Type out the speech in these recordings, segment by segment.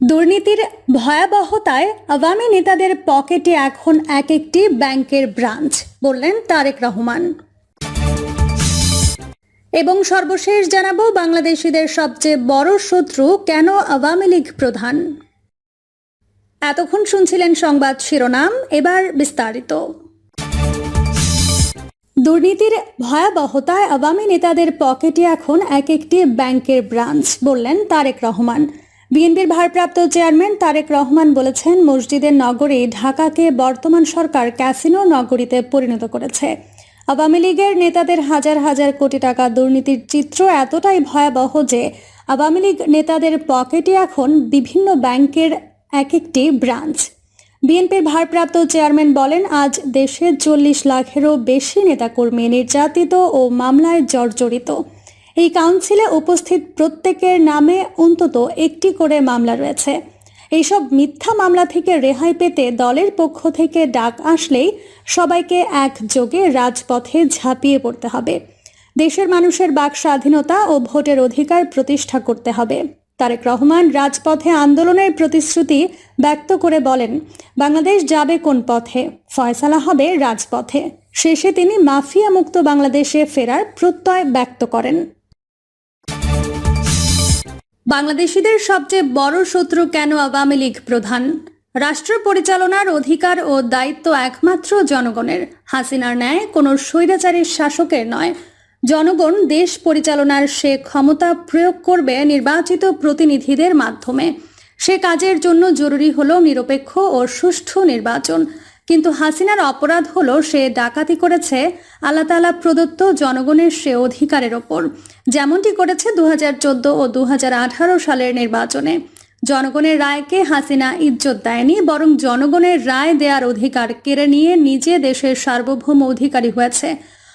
দুর্নীতির ভয়াবহতায় আওয়ামী নেতাদের পকেটে এখন এক একটি ব্যাংকের ব্রাঞ্চ, বললেন তারেক রহমান। এবং সর্বশেষ জানাব, বাংলাদেশিদের সবচেয়ে বড় শত্রু কেন আওয়ামী লীগ প্রধান? এতক্ষণ শুনছিলেন সংবাদ শিরোনাম, এবার বিস্তারিত। দুর্নীতির ভয়াবহতায় আওয়ামী নেতাদের পকেটে এখন এক একটি ব্যাংকের ব্রাঞ্চ, বললেন তারেক রহমান। বিএনপির ভারপ্রাপ্ত চেয়ারম্যান তারেক রহমান বলেছেন, মসজিদের নগরী ঢাকাকে বর্তমান সরকার ক্যাসিনো নগরীতে পরিণত করেছে। আওয়ামী লীগের নেতাদের হাজার হাজার কোটি টাকা দুর্নীতির চিত্র এতটাই ভয়াবহ যে আওয়ামী লীগ নেতাদের পকেটে এখন বিভিন্ন ব্যাংকের এক একটি ব্রাঞ্চ। বিএনপির ভারপ্রাপ্ত চেয়ারম্যান বলেন, আজ দেশে চল্লিশ লাখেরও বেশি নেতাকর্মী নির্যাতিত ও মামলায় জর্জরিত। এই কাউন্সিলে উপস্থিত প্রত্যেকের নামে অন্তত একটি করে মামলা রয়েছে। এইসব মিথ্যা মামলা থেকে রেহাই পেতে দলের পক্ষ থেকে ডাক আসলেই সবাইকে একযোগে রাজপথে ঝাঁপিয়ে পড়তে হবে। দেশের মানুষের বাক স্বাধীনতা ও ভোটের অধিকার প্রতিষ্ঠা করতে হবে। তারেক রহমান রাজপথে আন্দোলনের প্রতিশ্রুতি ব্যক্ত করে বলেন, বাংলাদেশ যাবে কোন পথে? ফয়সালা হবে রাজপথে। শেষে তিনি মাফিয়া মুক্ত বাংলাদেশে ফেরার প্রত্যয় ব্যক্ত করেন। বাংলাদেশিদের সবচেয়ে বড় শত্রু কেন আওয়ামী লীগ প্রধান? রাষ্ট্র পরিচালনার অধিকার ও দায়িত্ব একমাত্র জনগণের। হাসিনার ন্যায় কোনো স্বৈরাচারী শাসকের নয়। জনগণ দেশ পরিচালনার সে ক্ষমতা প্রয়োগ করবে নির্বাচিত প্রতিনিধিদের মাধ্যমে। সে কাজের জন্য জরুরি হল নিরপেক্ষ ও সুষ্ঠু নির্বাচন। কিন্তু হাসিনার অপরাধ হলো সে ডাকাতি করেছে আল্লাহ তালা প্রদত্ত জনগণের সে অধিকারের ওপর। যেমনটি করেছে দু হাজার চোদ্দ ও দু হাজার আঠারো সালের নির্বাচনে। জনগণের রায়কে হাসিনা ইজ্জত দেয়নি, বরং জনগণের রায় দেওয়ার অধিকার কেড়ে নিয়ে নিজে দেশের সার্বভৌম অধিকারী হয়েছে।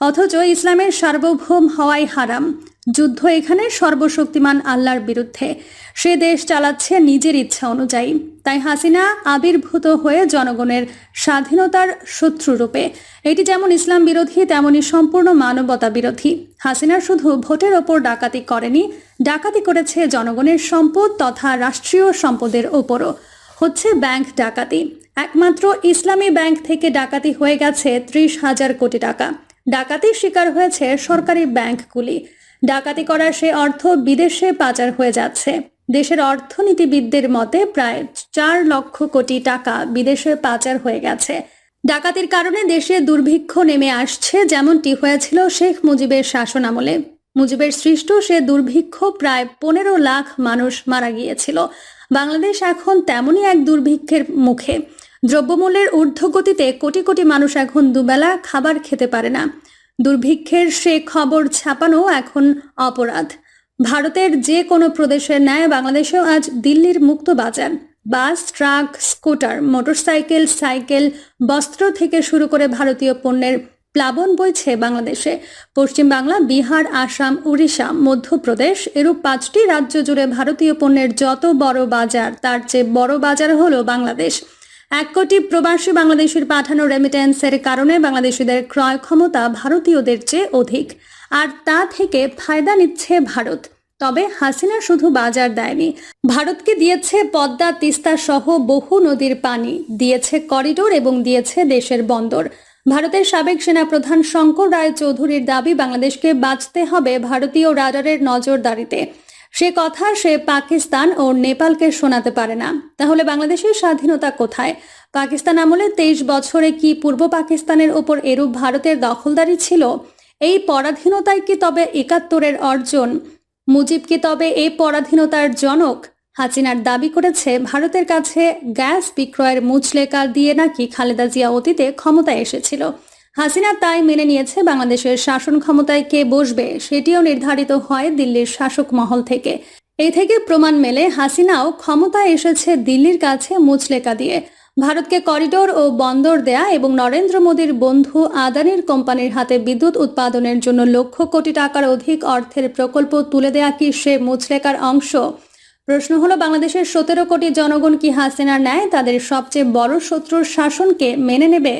অথচ ইসলামের সার্বভৌম হওয়াই হারাম। যুদ্ধ এখানে সর্বশক্তিমান আল্লাহর বিরুদ্ধে। সে দেশ চালাচ্ছে নিজের ইচ্ছা অনুযায়ী। তাই হাসিনা আবির্ভূত হয়ে জনগণের স্বাধীনতার শত্রুরূপে এটি যেমন ইসলাম বিরোধী, তেমনি সম্পূর্ণ মানবতা বিরোধী। হাসিনা শুধু ভোটের ওপর ডাকাতি করেনি, ডাকাতি করেছে জনগণের সম্পদ তথা রাষ্ট্রীয় সম্পদের ওপরও। হচ্ছে ব্যাংক ডাকাতি। একমাত্র ইসলামী ব্যাংক থেকে ডাকাতি হয়ে গেছে ত্রিশ হাজার কোটি টাকা। ডাকাতির শিকার হয়েছে সরকারি ব্যাংকগুলি। ডাকাতি করার সে অর্থ বিদেশে পাচার হয়ে যাচ্ছে। দেশের অর্থনীতিবিদদের মতে প্রায় চার লক্ষ কোটি টাকা বিদেশে পাচার হয়ে গেছে। ডাকাতির কারণে দেশে দুর্ভিক্ষ নেমে আসছে, যেমনটি হয়েছিল শেখ মুজিবের শাসন আমলে মুজিবের সৃষ্ট সে দুর্ভিক্ষ প্রায় পনেরো লাখ মানুষ মারা গিয়েছিল। বাংলাদেশ এখন তেমনই এক দুর্ভিক্ষের মুখে। দ্রব্যমূল্যের ঊর্ধ্বগতিতে কোটি কোটি মানুষ এখন দুবেলা খাবার খেতে পারে না। দুর্ভিক্ষের সে খবর ছাপানো এখন অপরাধ। ভারতের যে কোনো প্রদেশের ন্যায় বাংলাদেশেও আজ দিল্লির মুক্ত বাজার। Bus, truck, scooter, motorcycle, cycle, বস্ত্র থেকে শুরু করে ভারতীয় পণ্যের প্লাবন বইছে বাংলাদেশে। পশ্চিম বাংলা বিহার, আসাম, উড়িষ্যা, মধ্যপ্রদেশ এরূপ পাঁচটি রাজ্য জুড়ে ভারতীয় পণ্যের যত বড় বাজার, তার চেয়ে বড় বাজার হলো বাংলাদেশ। এক কোটি প্রবাসী বাংলাদেশের পাঠানো রেমিটেন্সের কারণে বাংলাদেশিদের ক্রয় ক্ষমতা ভারতীয়দের চেয়ে অধিক। আর তা থেকে ফায়দা নিচ্ছে ভারত। তবে হাসিনা শুধু বাজার দেয়নি, ভারতকে দিয়েছে পদ্মা, তিস্তা সহ বহু নদীর পানি, দিয়েছে করিডোর এবং দিয়েছে দেশের বন্দর। ভারতের সাবেক সেনাপ্রধান শঙ্কর রায় চৌধুরীর দাবি, বাংলাদেশকে বাঁচতে হবে ভারতীয় রাডারের নজরদারিতে। সে কথা সে পাকিস্তান ও নেপালকে শোনাতে পারে না। তাহলে বাংলাদেশের স্বাধীনতা কোথায়? পাকিস্তান আমলে তেইশ বছরে কি পূর্ব পাকিস্তানের ওপর এরূপ ভারতের দখলদারি ছিল? এই পরাধীনতায় কি তবে একাত্তরের অর্জন? মুজিব কি তবে এই পরাধীনতার জনক? হাসিনার দাবি করেছে, ভারতের কাছে গ্যাস বিক্রয়ের মুচলেকা দিয়ে নাকি খালেদা জিয়া অতীতে ক্ষমতায় এসেছিল। হাসিনা তাই মেনে নিয়েছে বাংলাদেশের শাসন ক্ষমতায় কে বসবে সেটিও নির্ধারিত হয় দিল্লির শাসক মহল থেকে। এই থেকে প্রমাণ মেলে হাসিনাও ক্ষমতায় এসেছে দিল্লির কাছে মুচলেকা দিয়ে। ভারতকে করিডোর ও বন্দর দেয়া এবং নরেন্দ্র মোদীর বন্ধু আদানির কোম্পানির হাতে বিদ্যুৎ উৎপাদনের জন্য লক্ষ কোটি টাকার অধিক অর্থের প্রকল্প তুলে দেয়া কি সে মুচলেকার অংশ? প্রশ্ন হলো, বাংলাদেশের সতেরো কোটি জনগণ কি হাসিনার ন্যায় তাদের সবচেয়ে বড় শত্রুর শাসনকে মেনে নেবে?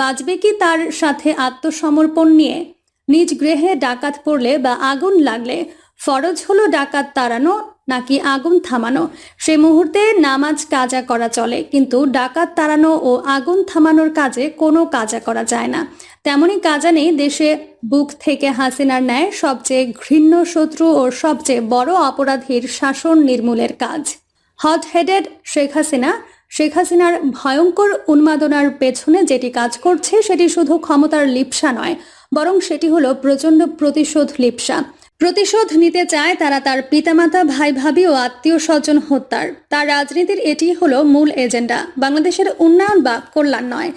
বাঁচবে কি তার সাথে আত্মসমর্পণ নিয়ে? নিজ গৃহে ডাকাত পড়লে বা আগুন লাগলে ফরজ হলো ডাকাত তাড়ানো নাকি আগুন থামানো? সে মুহূর্তে নামাজ কাজা করা চলে, কিন্তু ডাকাত তাড়ানো ও আগুন থামানোর কাজে কোনো কাজা করা যায় না। তেমনই কাজা নেই দেশে। বুক থেকে হাসিনার ন্যায় সবচেয়ে ঘৃণ্য শত্রু ও সবচেয়ে বড় অপরাধীর শাসন নির্মূলের কাজ। হট হেডেড শেখ হাসিনা শেখ হাসিনার ভয়ঙ্কর উন্মাদনার পেছনে যেটি কাজ করছে, সেটি শুধু ক্ষমতার লিপসা নয়, বরং সেটি হলো প্রচণ্ড প্রতিশোধ লিপসা। প্রতিশোধ নিতে চায় তারা তার পিতামাতা ভাই ভাবি ও আত্মীয় স্বজন হত্যার। তার রাজনীতির এটি হলো মূল এজেন্ডা। বাংলাদেশের উন্নয়ন বা কল্যাণ নয়,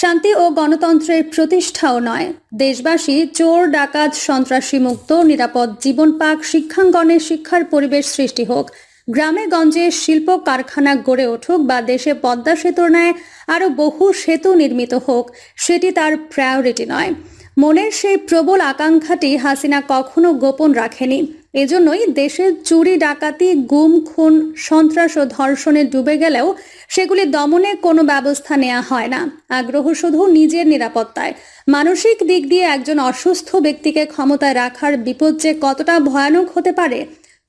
শান্তি ও গণতন্ত্রের প্রতিষ্ঠাও নয়। দেশবাসী চোর, ডাকাত সন্ত্রাসী মুক্ত নিরাপদ জীবন পাক, শিক্ষাঙ্গনে শিক্ষার পরিবেশ সৃষ্টি হোক। গ্রামে গঞ্জে শিল্প কারখানা গড়ে উঠুক বা দেশে পদ্মা সেতুর ন্যায় আরও বহু সেতু নির্মিত হোক, সেটি তার প্রায়োরিটি নয়। মনের সেই প্রবল আকাঙ্ক্ষাটি হাসিনা কখনো গোপন রাখেনি। এজন্যই দেশের চুরি, ডাকাতি, গুম, খুন, সন্ত্রাস ও ধর্ষণে ডুবে গেলেও সেগুলি দমনে কোনো ব্যবস্থা নেওয়া হয় না। আগ্রহ শুধু নিজের নিরাপত্তায়। মানসিক দিক দিয়ে একজন অসুস্থ ব্যক্তিকে ক্ষমতায় রাখার বিপদ যে কতটা ভয়ানক হতে পারে,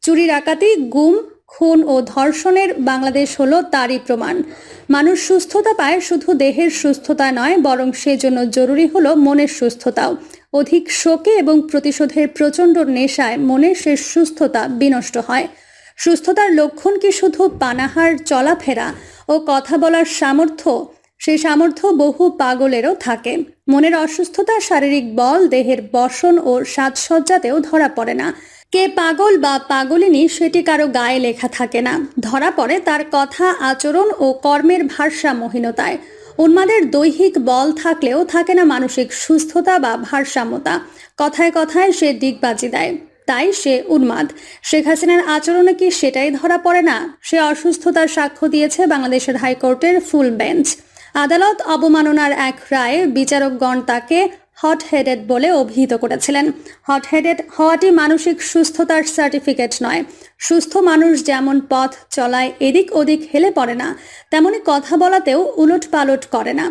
চুরি, ডাকাতি, গুম খুন ও ধর্ষণের বাংলাদেশ হলো তারই প্রমাণ। মানুষ সুস্থতা পায় শুধু দেহের সুস্থতা নয়, বরং সেজন্য জরুরি হলো মনের সুস্থতাও। অধিক শোকে এবং প্রতিশোধের প্রচণ্ড নেশায় মনের সে সুস্থতা বিনষ্ট হয়। সুস্থতার লক্ষণ কি শুধু পানাহার, চলাফেরা ও কথা বলার সামর্থ্য? সেই সামর্থ্য বহু পাগলেরও থাকে। মনের অসুস্থতা শারীরিক বল, দেহের বসন ও সাজসজ্জাতেও ধরা পড়ে না। কে পাগল বা পাগলিনী সেটি কারও গায়ে লেখা থাকে না। ধরা পড়ে তার কথা, আচরণ ও কর্মের ভারসাম্যহীনতায়। উন্মাদের দৈহিক বল থাকলেও থাকে না মানসিক সুস্থতা বা ভারসাম্যতা। কথায় কথায় সে ডিগবাজি দেয়, তাই সে উন্মাদ। শেখ হাসিনার আচরণে কি সেটাই ধরা পড়ে না? সে অসুস্থতার সাক্ষ্য দিয়েছে বাংলাদেশের হাইকোর্টের ফুল বেঞ্চ। আদালত অবমাননার এক রায়ে বিচারকগণ তাকে হট হেডেড বলে অভিহিত করেছিলেন। হট হেডেড হওয়াটি মানসিক সুস্থতার সার্টিফিকেট নয়। সুস্থ মানুষ যেমন পথ চলায় এদিক ওদিক হেলে পড়ে না, তেমনি কথা বলাতেও উলট পালট করে না।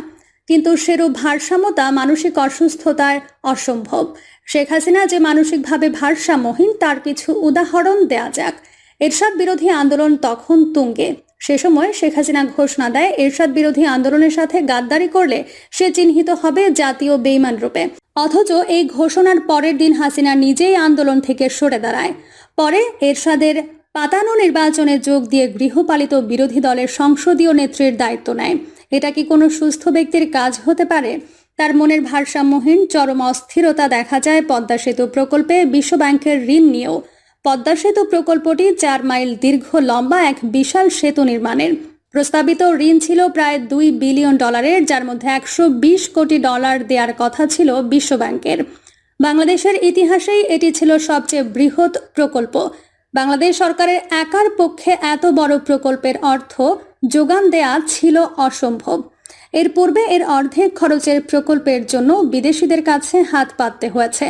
কিন্তু সেরূপ ভারসাম্যতা মানসিক অসুস্থতায় অসম্ভব। শেখ হাসিনা যে মানসিকভাবে ভারসাম্যহীন, তার কিছু উদাহরণ দেয়া যাক। এরশাদ বিরোধী আন্দোলন তখন তুঙ্গে। সে সময় শেখ হাসিনা ঘোষণা দেয়, এরশাদ বিরোধী আন্দোলনের সাথে গাদ্দারি করলে সে চিহ্নিত হবে জাতীয় বেইমান রূপে। অথচ এই ঘোষণার পরের দিন হাসিনা নিজেই আন্দোলন থেকে সরে দাঁড়ায়। পরে এরশাদের পাতানো নির্বাচনে যোগ দিয়ে গৃহপালিত বিরোধী দলের সংসদীয় নেত্রীর দায়িত্ব নেয়। এটা কি কোনো সুস্থ ব্যক্তির কাজ হতে পারে? তার মনের ভারসাম্যহীন, চরম অস্থিরতা দেখা যায় পদ্মা সেতু প্রকল্পে, বিশ্বব্যাংকের ঋণ নিয়েও। পদ্মা সেতু প্রকল্পটি চার মাইল দীর্ঘ, লম্বা এক বিশাল সেতু নির্মাণের। প্রস্তাবিত ঋণ ছিল প্রায় দুই বিলিয়ন ডলারের, যার মধ্যে একশো বিশ কোটি ডলার দেওয়ার কথা ছিল বিশ্বব্যাংকের। বাংলাদেশের ইতিহাসেই এটি ছিল সবচেয়ে বৃহৎ প্রকল্প। বাংলাদেশ সরকারের একার পক্ষে এত বড় প্রকল্পের অর্থ যোগান দেয়া ছিল অসম্ভব। এর পূর্বে এর অর্ধেক খরচের প্রকল্পের জন্য বিদেশিদের কাছে হাত পাততে হয়েছে।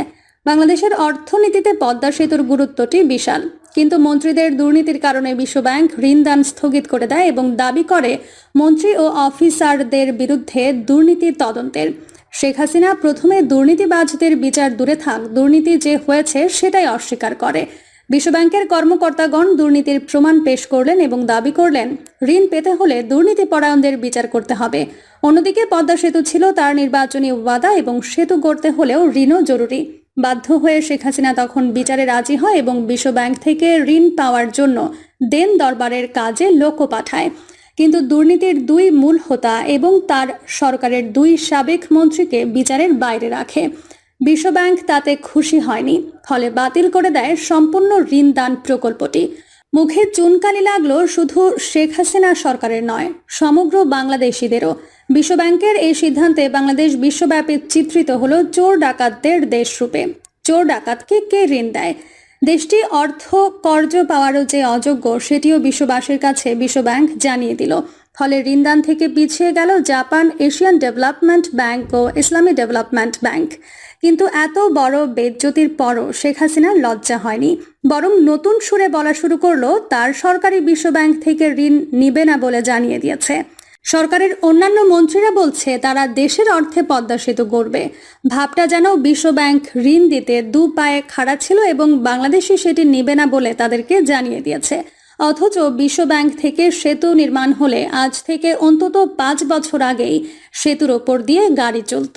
বাংলাদেশের অর্থনীতিতে পদ্মা সেতুর গুরুত্বটি বিশাল। কিন্তু মন্ত্রীদের দুর্নীতির কারণে বিশ্বব্যাংক ঋণদান স্থগিত করে দেয় এবং দাবি করে মন্ত্রী ও অফিসারদের বিরুদ্ধে দুর্নীতি তদন্তের। শেখ হাসিনা প্রথমে দুর্নীতিবাজদের বিচার দূরে থাক, দুর্নীতি যে হয়েছে সেটাই অস্বীকার করে। বিশ্বব্যাংকের কর্মকর্তাগণ দুর্নীতির প্রমাণ পেশ করলেন এবং দাবি করলেন, ঋণ পেতে হলে দুর্নীতি পরায়ণদের বিচার করতে হবে। অন্যদিকে পদ্মা সেতু ছিল তার নির্বাচনী ওয়াদা এবং সেতু গড়তে হলেও ঋণও জরুরি। বাধ্য হয়ে শেখ হাসিনা তখন বিচারে রাজি হয় এবং বিশ্বব্যাংক থেকে ঋণ পাওয়ার জন্য দেন দরবারের কাজে লোকও পাঠায়। কিন্তু দুর্নীতির দুই মূল হোতা এবং তার সরকারের দুই সাবেক মন্ত্রীকে বিচারের বাইরে রাখে। বিশ্বব্যাংক তাতে খুশি হয়নি, ফলে বাতিল করে দেয় সম্পূর্ণ ঋণ দান প্রকল্পটি। মুখে চুনকালি লাগল শুধু শেখ হাসিনা সরকারের নয়, সমগ্র বাংলাদেশিদেরও। বিশ্বব্যাংকের এই সিদ্ধান্তে বাংলাদেশ বিশ্বব্যাপী চিত্রিত হলো চোর ডাকাতদের দেশরূপে। চোর ডাকাতকে কে ঋণ দেয়? দেশটি অর্থ কর্জ পাওয়ারও যে অযোগ্য, সেটিও বিশ্ববাসীর কাছে বিশ্বব্যাংক জানিয়ে দিল। ফলে ঋণদান থেকে পিছিয়ে গেল জাপান এশিয়ান ডেভেলপমেন্ট ব্যাংক ও ইসলামী ডেভেলপমেন্ট ব্যাংক। কিন্তু এত বড় বেজ্জতির পরও শেখ হাসিনার লজ্জা হয়নি। বরং নতুন সুরে বলা শুরু করল, তার সরকারি বিশ্বব্যাংক থেকে ঋণ নিবে না বলে জানিয়ে দিয়েছে। সরকারের অন্যান্য মন্ত্রীরা বলছে, তারা দেশের অর্থে পদ্মা সেতু গড়বে। ভাবটা যেন বিশ্বব্যাংক ঋণ দিতে দু পায়ে খাড়া ছিল এবং বাংলাদেশে সেটি নেবে না বলে তাদেরকে জানিয়ে দিয়েছে। অথচ বিশ্বব্যাংক থেকে সেতু নির্মাণ হলে আজ থেকে অন্তত পাঁচ বছর আগেই সেতুর ওপর দিয়ে গাড়ি চলত।